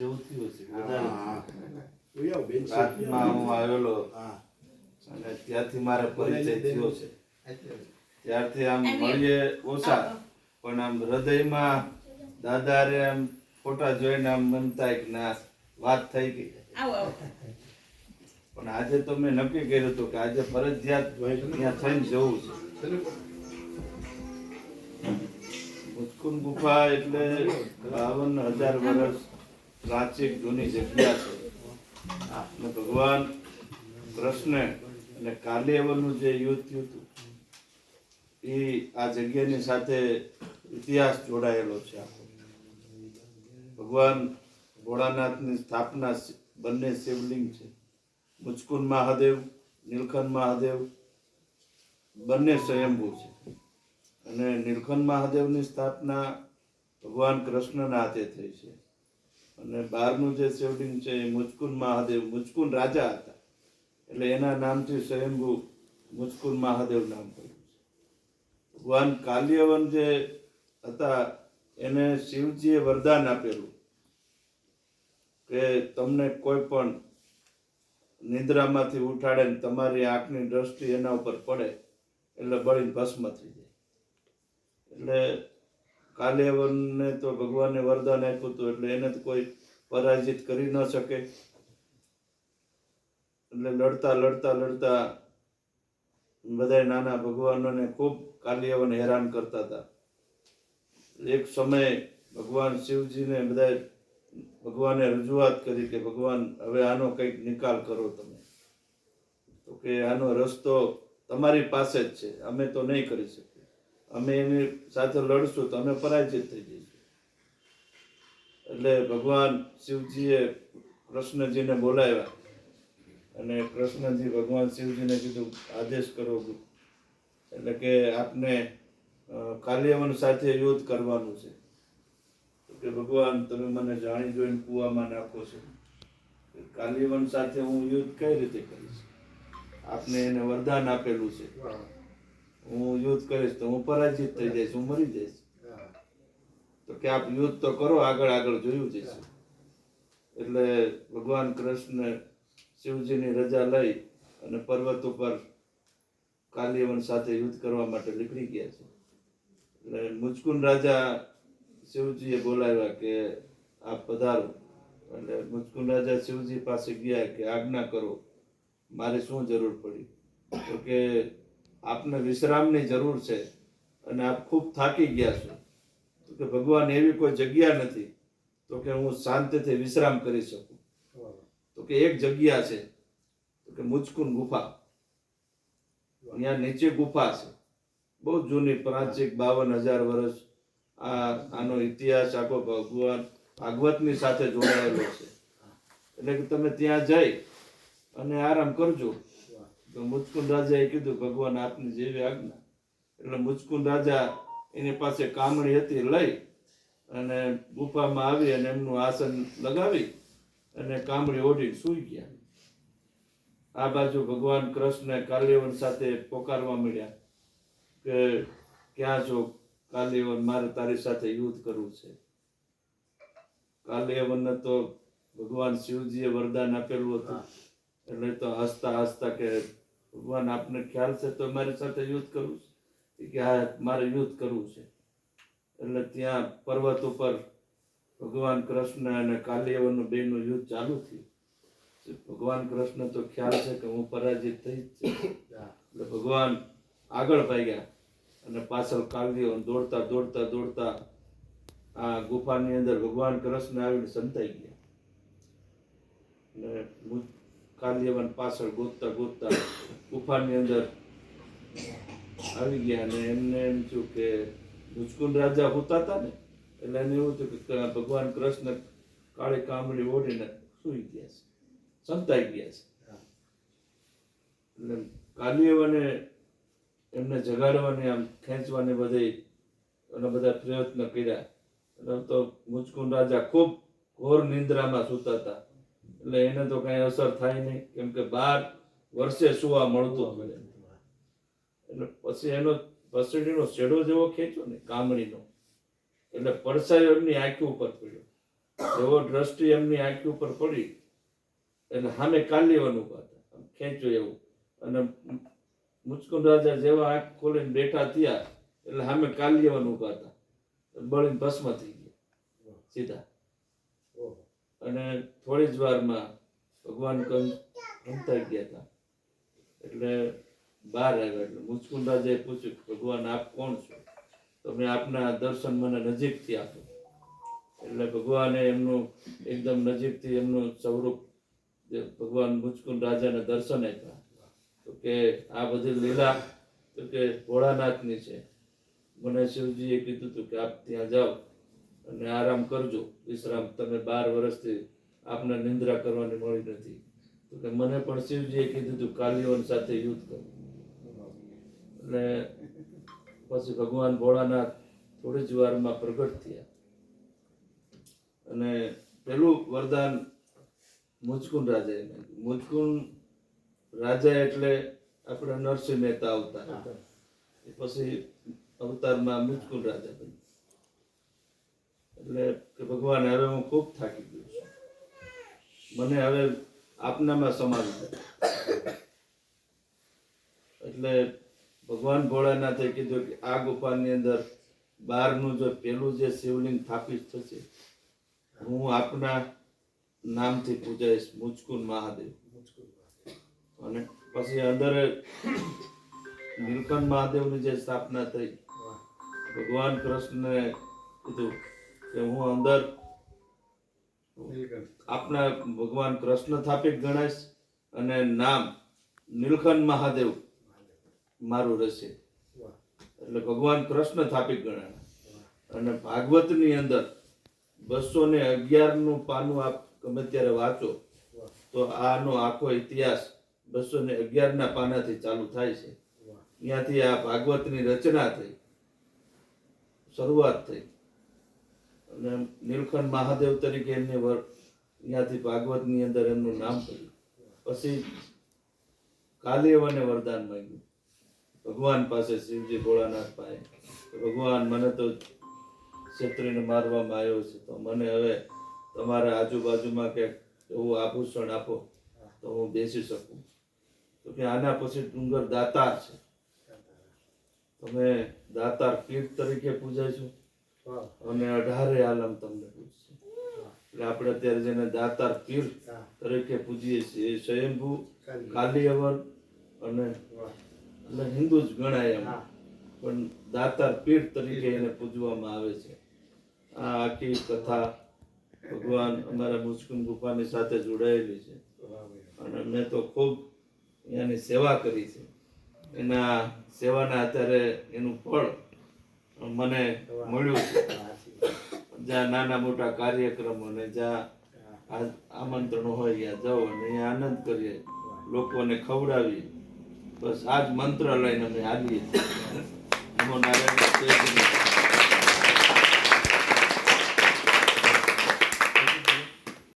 એવું થયું હશે. હા. આવેલો. અને ત્યાંથી મારે પરિચય થયો છે. ત્યારથી આમ મળીએ ઓછા. પણ આમ હૃદયમાં આમ ફોટા જોઈને આમ મન થાય કે ના વાત થઈ ગઈ. પણ આજે તો મેં નક્કી કર્યું હતું કે આજે ફરજિયાત ત્યાં થઈને જવું છે. મુસ્કુન ગુફા એટલે બાવન હજાર વર્ષ પ્રાચીન જૂની જગ્યા છે. અને ભગવાન કૃષ્ણ અને કાલિયાવનનું જે યુદ્ધ થયું હતું, એ આ જગ્યાની સાથે ઇતિહાસ જોડાયેલો છે ભગવાન ભોળાનાથની સ્થાપના બંને શિવલિંગ છે. મુચકુન મહાદેવ, નીલકંઠ મહાદેવ, બંને સ્વયંભૂ છે. અને નીલકંઠ મહાદેવની સ્થાપના ભગવાન કૃષ્ણના હાથે થઈ છે. અને બહારનું જે શિવલિંગ છે એ મુચકુન મહાદેવ મુચકુન રાજા હતા. એટલે એના નામથી સ્વયંભૂ મુચકુન મહાદેવ નામ પડ્યું છે. ભગવાન કાલ્યવન જે હતા, એને શિવજીએ વરદાન આપેલું કે તમને કોઈ પણ નિદ્રામાંથી ઉઠાડે ને તમારી આંખની દ્રષ્ટિ એના ઉપર પડે, એટલે બળીને ભસ્મ થઈ જાય. એટલે કાલ્યવનને તો ભગવાને વરદાન આપ્યું હતું, એટલે એને તો કોઈ પરાજિત કરી ન શકે. એટલે લડતા લડતા લડતા બધા નાના ભગવાનોને ખૂબ કાલ્યવન હેરાન કરતા હતા. એક સમયે ભગવાન શિવજીને બધા ભગવાને રજૂઆત કરી કે, ભગવાન, હવે આનો કંઈક નિકાલ કરો તમે. તો કે, આનો રસ્તો તમારી પાસે જ છે. અમે તો નહીં કરી શકીએ. અમે એની સાથે લડશું તો અમે પરાજિત થઈ જઈશું. એટલે ભગવાન શિવજીએ કૃષ્ણજીને બોલાવ્યા. અને કૃષ્ણજી ભગવાન શિવજીને કીધું આદેશ કરો એટલે કે આપને કાલ્યવન સાથે યુદ્ધ કરવાનું છે. કે ભગવાન તમે મને જાણી જોઈને કૂવામાં નાખો છો. કાલ્યવન સાથે હું યુદ્ધ કઈ રીતે કરીશ? આપને એને વરદાન આપેલું છે. હું યુદ્ધ કરીશ તો હું પરાજિત થઈ જઈશ હું મરી જઈશ. તો કે આપ યુદ્ધ તો કરો, આગળ આગળ જોયું જઈશું. એટલે ભગવાન કૃષ્ણ શિવજીની રજા લઈ અને પર્વત ઉપર કાલિયવન સાથે યુદ્ધ કરવા માટે નીકળી ગયા છે. એટલે મુચકુન રાજા શિવજીએ બોલાવ્યા કે આપ પધારો. એટલે મુચકુન રાજા શિવજી પાસે ગયા કે આજ્ઞા કરો, મારે શું જરૂર પડી? તો કે આપને વિશ્રામની જરૂર છે અને આપ ખૂબ થાકી ગયા છો. તો કે ભગવાન એવી કોઈ જગ્યા નથી, તો કે હું શાંતિથી વિશ્રામ કરી શકું. તો કે એક જગ્યા છે, તો કે મુચકુન ગુફા. અહીંયા નીચે ગુફા છે. બહુ જૂની પ્રાચીક બાવન હજાર વર્ષ આ આનો ઇતિહાસ આખો ભગવાન ભાગવતની સાથે જોડાયેલો છે. એટલે કે તમે ત્યાં જઈ અને આરામ કરજો. તો મુચકુન રાજાએ કીધું, ભગવાન આપની જેવી આજ્ઞા. એટલે મુચકુન રાજા એની પાસે કામણી હતી લઈ અને ગુફામાં આવી અને એમનું આસન લગાવી અને કામળી ઓઢી સૂઈ ગયા. આ બાજુ ભગવાન કૃષ્ણ કાલ્યવન સાથે પોકારવા મળ્યા કે ક્યાં છો કાલ્યવન મારે તારી સાથે યુદ્ધ કરવું છે. કાલ્યવનને તો ભગવાન શિવજીએ વરદાન આપેલું હતું. એટલે તો હસતા હસતા કે ભગવાન આપને ખ્યાલ છે તો મારી સાથે યુદ્ધ કરવું છે. કે આ મારે યુદ્ધ કરવું છે. એટલે ત્યાં પર્વત ઉપર ભગવાન કૃષ્ણ અને કાલિયવનનું બેનું યુદ્ધ ચાલુ થયું. ભગવાન કૃષ્ણ તો ખ્યાલ છે કે હું પરાજિત થઈ જ છે. એટલે ભગવાન આગળ ભાગ્યા અને પાછળ કાલ્યવન દોડતા દોડતા દોડતા આ ગુફાની અંદર ભગવાન કૃષ્ણ આવીને સંતાઈ ગયા. અને કાલિયવન પાછળ ગોતતા ગોતતા ગુફાની અંદર આવી ગયા અને એમને એમ થયું કે મુસ્કુન રાજા હોતા હતા ને, એટલે એને એવું થયું કે ભગવાન કૃષ્ણ કાળી કામળી ઓઢીને સૂઈ ગયા છે, સંતાઈ ગયા છે. એટલે કાલિયવને એમને જગાડવાની, આમ ખેંચવાની બધે અને બધા પ્રયત્ન કર્યા. એટલે તો મુચકુન રાજા ખૂબ ઘોર નિંદ્રામાં સૂતા હતા. એટલે એને તો કઈ અસર થાય નહીં, કેમ કે બાર વર્ષે સુવા મળતું હતું. એટલે પછી એનો પસડીનો શેડો જેવો ખેંચ્યો ને કામણીનો એટલે પડછાયો એમની આંખી ઉપર પડ્યો. જેવો દ્રષ્ટિ એમની આંખી ઉપર પડી, એટલે સામે કાલીવાનું હતા. ખેંચ્યો એવું. અને મુચકુન રાજા જેવા આંખ ખોલીને બેઠા થયા, એટલે સામે કાલ્યવન ઊભા હતા. બળીને ભસ્મ થઈ ગયા, સીધા. અને થોડી જ વારમાં ભગવાન કંસ કંતાઈ ગયા હતા. એટલે બહાર આવ્યા એટલે મુચકુન રાજાએ પૂછ્યું ભગવાન, આપ કોણ છો? તમે આપના દર્શન મને નજીકથી આપો. એટલે ભગવાને એમનું એકદમ નજીકથી એમનું સ્વરૂપ ભગવાન મુચકુન રાજાને દર્શન આપ્યા. તો કે આ બધી લીલા, તો કે ભોળાનાથની છે. મને શિવજીએ કીધું હતું કે આપ ત્યાં જાઓ અને આરામ કરજો. વિશ્રામ, તમે બાર વર્ષથી આપને નિંદ્રા કરવાની મળી નથી. તો કે મને પણ શિવજીએ કીધું હતું કાલિયોન સાથે યુદ્ધ કરો. એટલે પછી ભગવાન ભોળાનાથ થોડી જ વારમાં પ્રગટ થયા. અને પેલું વરદાન મુજકુન રાજાએ મુજકુન રાજા એટલે આપણે નરસિંહ મહેતા અવતાર. એ પછી અવતારમાં મુજકુન રાજા બન્યું. એટલે કે ભગવાન હવે હું ખૂબ થાકી ગયો છું. મને હવે આપનામાં સમાવી એટલે ભગવાન ભોળાનાથે કીધું કે આ ગુફાની અંદર બહારનું જો પેલું જે શિવલિંગ સ્થાપિત થશે હું આપના નામથી પૂજાઈશ મુચકુન મહાદેવ. અને પછી અંદર નીલકંઠ મહાદેવની જે સ્થાપના થઈ. ભગવાન કૃષ્ણને કીધું કે હું અંદર આપના ભગવાન કૃષ્ણ સ્થાપિત ગણાઈશ અને નામ નીલકંઠ મહાદેવ મારું રસ એટલે ભગવાન કૃષ્ણ સ્થાપિત ગણાયા. અને ભાગવતની અંદર બસો ને અગિયારનું પાનું આપ ગમે ત્યારે વાંચો તો આનો આખો ઇતિહાસ બસો ને અગિયારના પાનાથી ચાલુ થાય છે. ત્યાંથી આ ભાગવતની રચના થઈ શરૂઆત થઈ. અને નીલકંઠ મહાદેવ તરીકે એમને ત્યાંથી ભાગવતની અંદર એમનું નામ થયું પછી કાલિયવાને વરદાન માંગ્યું. ભગવાન પાસે શિવજી ભોળાનાથ પાસે. ભગવાન મને તો ક્ષત્રિયને મારવામાં આવ્યો છે. તો મને હવે તમારા આજુબાજુમાં કે એવું આભૂષણ આપો તો હું બેસી શકું. તો કે આના પછી ડુંગર દાતાર છે. તમે દાતાર પીઠ તરીકે પૂજાય છો? અને અઢારે આલમ તમને પૂછશે. એટલે આપણે અત્યારે જેને દાતાર પીર તરીકે પૂજીએ છીએ એ સ્વયંભૂ કાલિયવન અને એટલે હિન્દુ જ ગણાય એમ. પણ દાતાર પીઠ તરીકે એને પૂજવામાં આવે છે. આ આખી કથા ભગવાન અમારા મુસ્કુન ગુફાની સાથે જોડાયેલી છે. અને મેં તો ખૂબ એની સેવા કરી છે. એના સેવાના આધારે એનું ફળ મને મળ્યું છે. જ્યાં નાના મોટા કાર્યક્રમો ને જ્યાં આમંત્રણ હોય ત્યાં જાઓ અને આનંદ કરીએ. લોકોને ખવડાવીએ. બસ આજ મંત્ર લઈને અમે આવીએ નમો નારાયણ.